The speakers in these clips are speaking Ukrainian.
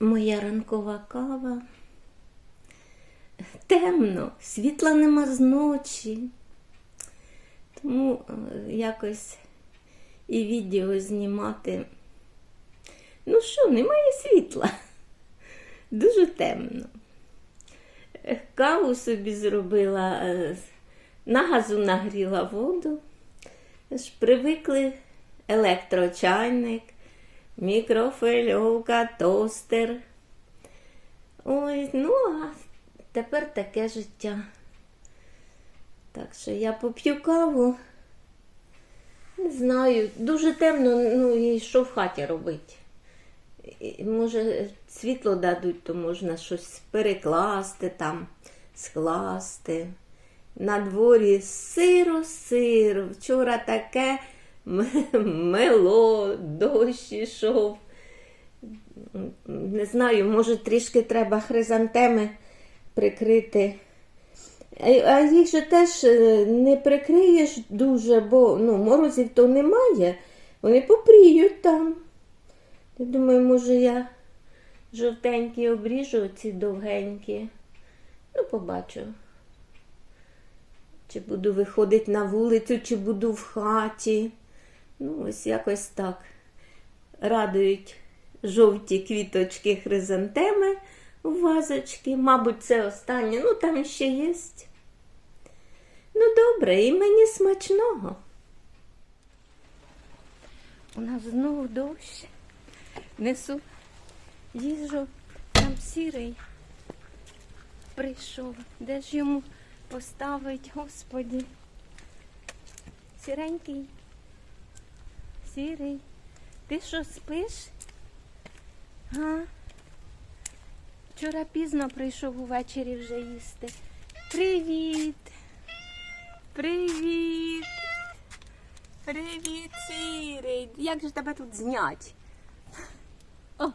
моя ранкова кава. Темно, світла нема з ночі. Тому е, якось і відео знімати. Ну що, немає світла. Дуже темно. Е, Каву собі зробила, е, на газу нагріла воду. Привикли електрочайник, мікрофильовка, тостер. Ой, ну а тепер таке життя. Так що я поп'ю каву. Не знаю, дуже темно, ну і що в хаті робити? Може, світло дадуть, то можна щось перекласти там, скласти. На дворі сиро-сиро. Вчора таке мело, дощ ішов. Не знаю, може трішки треба хризантеми прикрити. А їх же теж е, не прикриєш дуже, бо ну, морозів то немає, вони попріють там. Я думаю, може я жовтенькі обріжу ці довгенькі. Ну, побачу. Чи буду виходити на вулицю, чи буду в хаті. Ну, ось якось так. Радують жовті квіточки хризантеми у вазочки. Мабуть, це останнє. Ну, там ще є. Ну, добре, і мені смачного. У нас знову дощ. Несу їжу, там сірий прийшов. Де ж йому поставить, господі? Сіренький. Сірий. Ти що спиш? Га? Вчора пізно прийшов увечері вже їсти. Привіт! Привіт! Привіт, сірий! Як же тебе тут знять? О,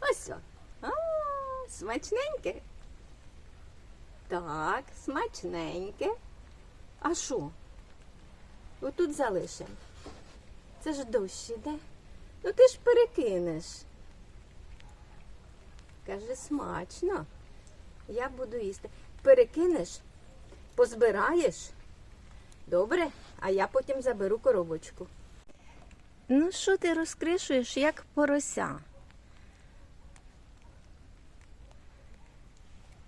ось о. А, смачненьке. Так, смачненьке. А що? Отут залишимо. Це ж дощ іде. Ну ти ж перекинеш. Каже, смачно. Я буду їсти. Перекинеш, позбираєш. Добре, а я потім заберу коробочку. Ну, що ти розкришуєш, як порося?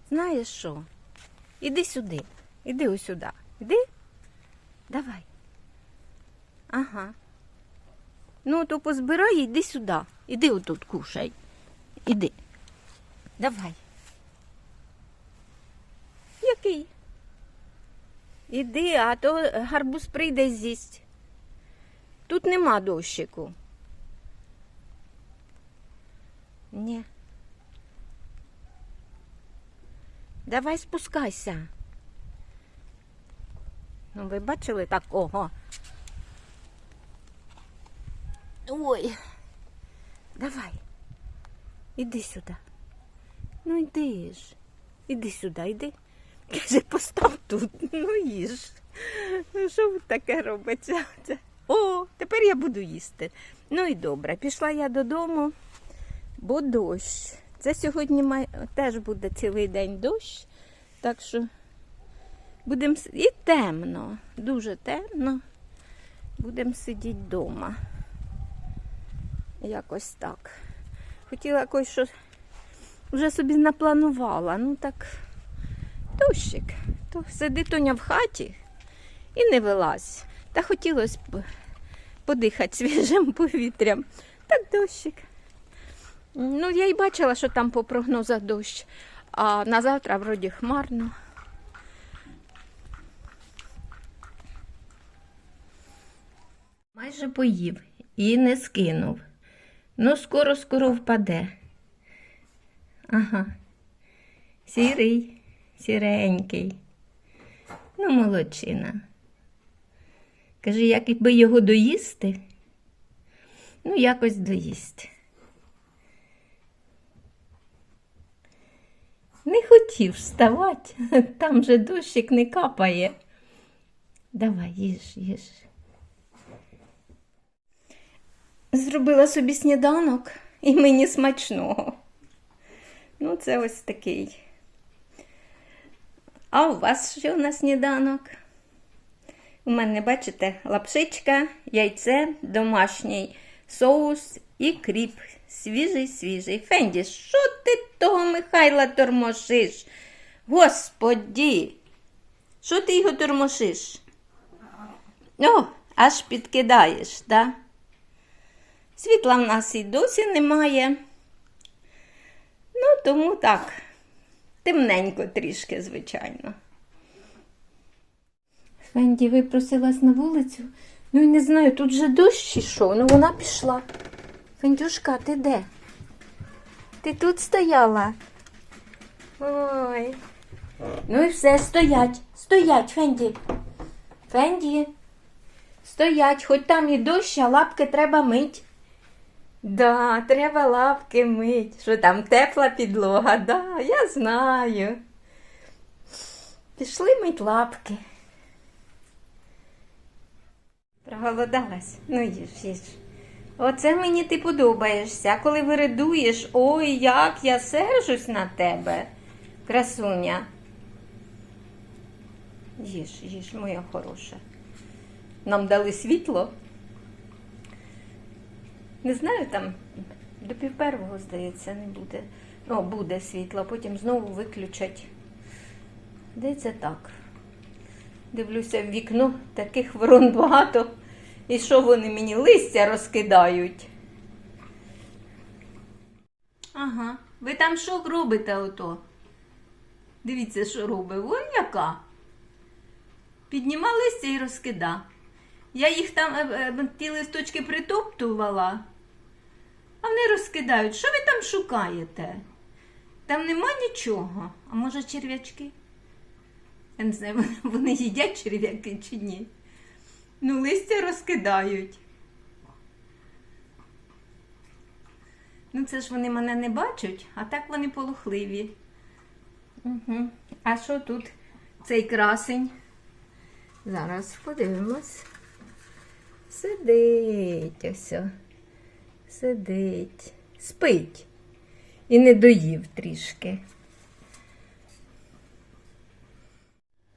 Знаєш що? Іди сюди. Іди ось сюди. Іди. Давай. Ага. Ну, то позбирай, іди сюди. Іди отут кушай. Іди. Давай. Який? Іди, а то гарбуз прийде з'їсть. Тут нема дощику. Ні. Давай спускайся. Ну, ви бачили такого? Ой. Давай. Іди сюди. Ну йди ж. Іди сюди, йди. Каже, постав тут. Ну їж. Ну, що ви таке робиться? О, тепер я буду їсти. Ну і добре, пішла я додому, бо дощ. Це сьогодні май... теж буде цілий день дощ. Так що будемо і темно, дуже темно. Будемо сидіти вдома. Якось так. Хотіла якось що вже собі напланувала. Ну так, дощик. То сиди Тоня в хаті і не вилазь. Та хотілося б подихати свіжим повітрям. Так дощик. Ну, я й бачила, що там по прогнозах дощ, а на завтра вроді хмарно. Майже поїв і не скинув. Ну, скоро-скоро впаде. Ага. Сірий, сіренький. Ну, молодчина. Каже, як би його доїсти, ну, якось доїсть. Не хотів вставати, там же дощик не капає. Давай, їж, їж. Зробила собі сніданок і мені смачного. Ну, це ось такий. А у вас що на сніданок? У мене, бачите, лапшичка, яйце, домашній соус і кріп. Свіжий, свіжий. Фенді, що ти того Михайла тормошиш? Господі, що ти його тормошиш? О, аж підкидаєш, так? Да? Світла в нас і досі немає. Ну, тому так, темненько трішки, звичайно. Фенді випросилась на вулицю. Ну і не знаю, тут же дощ ішов, ну вона пішла. Фендюшка, ти де? Ти тут стояла? Ой. Ну і все, стоять, стоять, Фенді. Фенді. Стоять, хоч там і дощ, а лапки треба мить. Да, треба лапки мить. Що там тепла підлога, да, я знаю. Пішли мить лапки. Проголодалась? Ну їж, їж. Оце мені ти подобаєшся. Коли виридуєш, ой, як я сержусь на тебе, красуня. Їж, їж, моя хороша. Нам дали світло. Не знаю, там до півпервого, здається, не буде. Ну, буде світло, потім знову виключать. Здається, так. Дивлюся в вікно, таких ворон багато. І що вони мені листя розкидають? Ага, ви там що робите ото? Дивіться, що робить. Вон яка. Підніма листя і розкида. Я їх там е, е, ті листочки притоптувала, а вони розкидають. Що ви там шукаєте? Там нема нічого. А може черв'ячки? Я не знаю, вони- їдять черв'яки чи ні. Ну, листя розкидають. Ну, це ж вони мене не бачать, а так вони полохливі. Угу. А що тут цей красень? Зараз подивимось. Сидить ось. Сидить. Спить. І не доїв трішки.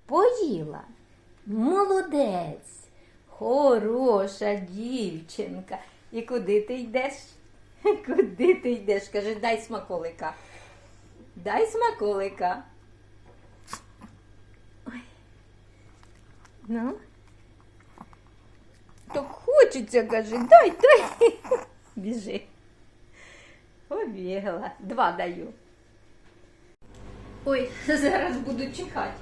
Поїла. Молодець. Хороша дівчинка. І куди ти йдеш? Куди ти йдеш? Каже, дай смаколика. Дай смаколика. Ой. Ну. Так хочеться, каже, дай, дай. Біжи. Побігла. Два даю. Ой, зараз буду чекати.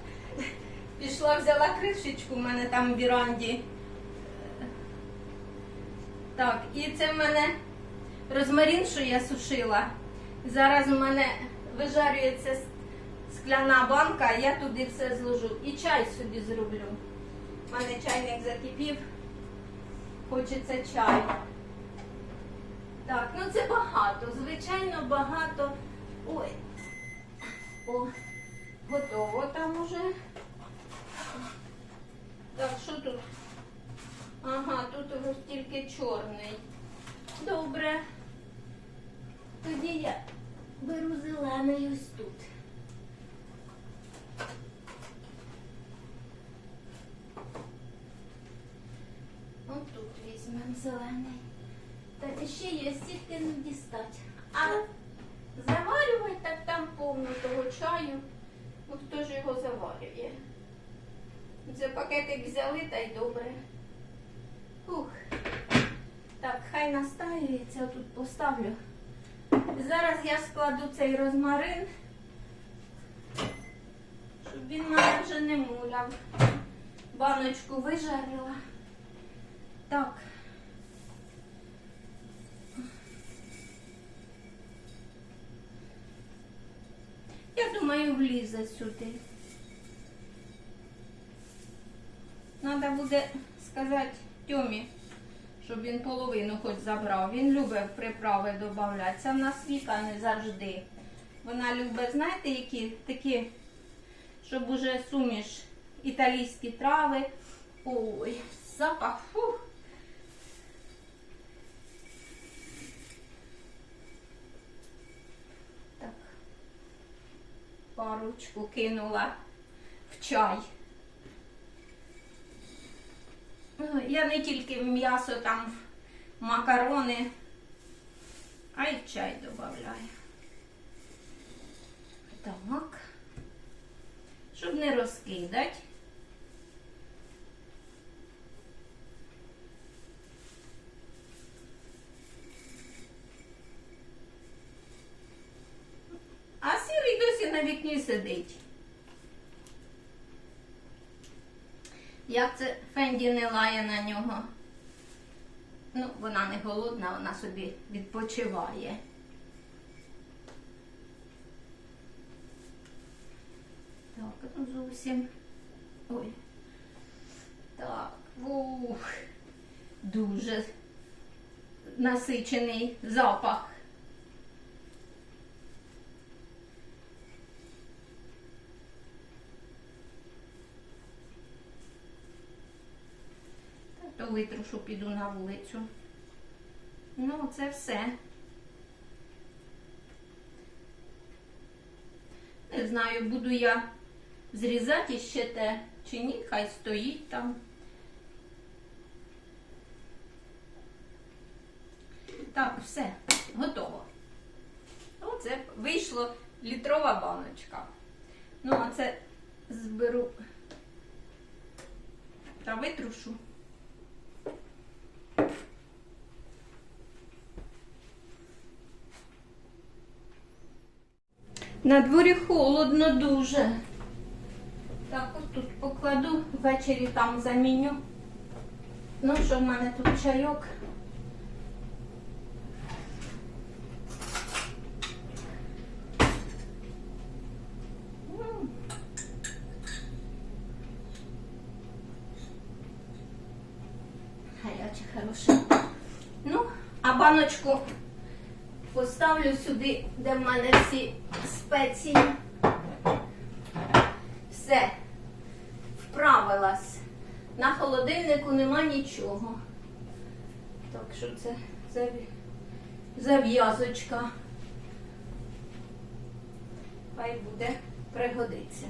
Пішла, взяла кришечку, в мене там в віранді. Так, і це в мене розмарин, що я сушила. Зараз у мене вижарюється скляна банка, я туди все зложу. І чай собі зроблю. У мене чайник закипів. Хочеться чай. Так, ну це багато, звичайно, багато. Ой. О, готово там уже. Так, що тут? Ага, тут ось тільки чорний. Добре. Тоді я беру зелений ось тут. Ось тут візьмемо зелений. Ще не дістати. А заварювати так там повно того чаю. Ну хто ж його заварює? Це пакетик взяли та й добре. Ух. Так, хай настаюється, тут поставлю. Зараз я складу цей розмарин, щоб він мене вже не муляв. Баночку вижарила. Так. Я думаю, влізе сюди. Треба буде сказати Тьомі, щоб він половину хоч забрав. Він любить приправи додавати. Це в нас Віка не завжди. Вона любить, знаєте, які такі, щоб уже суміш італійські трави. Ой, запах. Фух. Так. Парочку кинула в чай. Ну, Я не тільки в м'ясо там в макарони, а й в чай додаю. Так. Щоб не розкидати. А сірий досі на вікні сидить. Як це Фенді не лає на нього? Ну, вона не голодна, вона собі відпочиває. Так, ну зовсім. Ой. Так, ух. Дуже насичений запах. Та То витрушу, піду на вулицю. Ну, це все. Не знаю, буду я зрізати ще те чи ні, хай стоїть там. Так, все, готово. Оце вийшло літрова баночка. Ну, а це зберу та витрушу. На дворі холодно дуже. Так, от тут покладу, ввечері там заміню. Ну, що в мене тут чайок. М. Гаряче, хороше. Ну, а баночку поставлю сюди, де в мене всі спеції. Все, вправилась. На холодильнику нема нічого. Так що це зав'язочка. Хай буде пригодиться.